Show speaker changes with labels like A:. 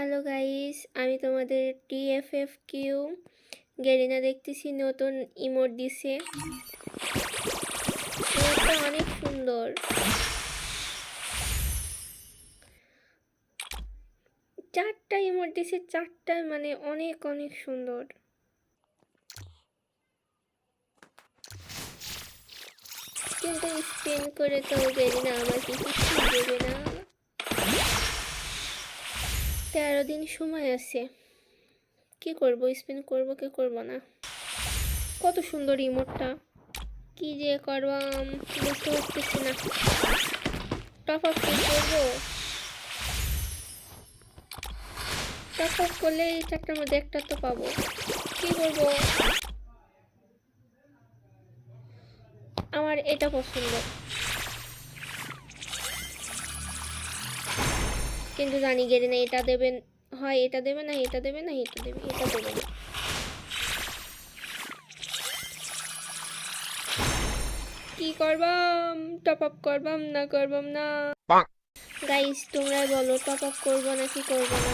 A: Hello guys আমি তোমাদের TFF Q Garena দেখতেছি, নতুন ইমোট দিছে। অনেক সুন্দর। চারটা ইমোট দিছে চারটায় মানে অনেক অনেক সুন্দর। কিন্তু স্পিন করে তো গেরিনা আমাকে কিছু দেবে না তেরো দিন সময় আছে। কি করব? স্পিন করব, কি করব না? কত সুন্দর ইমোটটা কি যে করবাম, বুঝতে পারতেছি না। টপ আপ কি করব? টপ আপ করলে এই চারটার মধ্যে একটা তো পাবো। কি করব? আমার এটা পছন্দ। কিন্তু জানি গেলে না এটা দেবেন হয় এটা দেবে না এটা দেবে না এটা দেবে এটা দেবে না। কি করবাম? টপ আপ করবাম না করবাম না? গাইস তোমরা বলো টপ আপ করব না কি করব না?